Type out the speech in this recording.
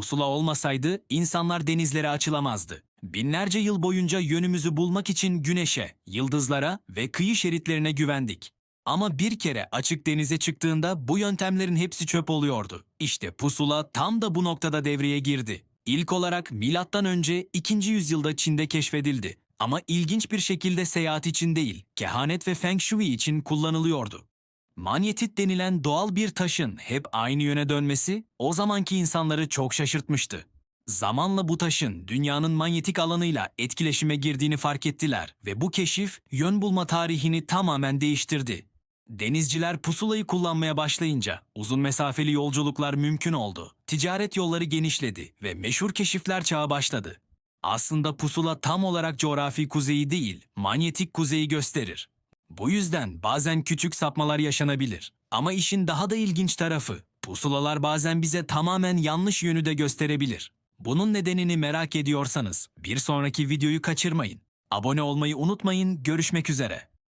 Pusula olmasaydı insanlar denizlere açılamazdı. Binlerce yıl boyunca yönümüzü bulmak için güneşe, yıldızlara ve kıyı şeritlerine güvendik. Ama bir kere açık denize çıktığında bu yöntemlerin hepsi çöp oluyordu. İşte pusula tam da bu noktada devreye girdi. İlk olarak milattan önce 2. yüzyılda Çin'de keşfedildi. Ama ilginç bir şekilde seyahat için değil, kehanet ve feng shui için kullanılıyordu. Manyetit denilen doğal bir taşın hep aynı yöne dönmesi o zamanki insanları çok şaşırtmıştı. Zamanla bu taşın dünyanın manyetik alanıyla etkileşime girdiğini fark ettiler ve bu keşif yön bulma tarihini tamamen değiştirdi. Denizciler pusulayı kullanmaya başlayınca uzun mesafeli yolculuklar mümkün oldu. Ticaret yolları genişledi ve meşhur keşifler çağı başladı. Aslında pusula tam olarak coğrafi kuzeyi değil, manyetik kuzeyi gösterir. Bu yüzden bazen küçük sapmalar yaşanabilir. Ama işin daha da ilginç tarafı, pusulalar bazen bize tamamen yanlış yönü de gösterebilir. Bunun nedenini merak ediyorsanız bir sonraki videoyu kaçırmayın. Abone olmayı unutmayın, görüşmek üzere.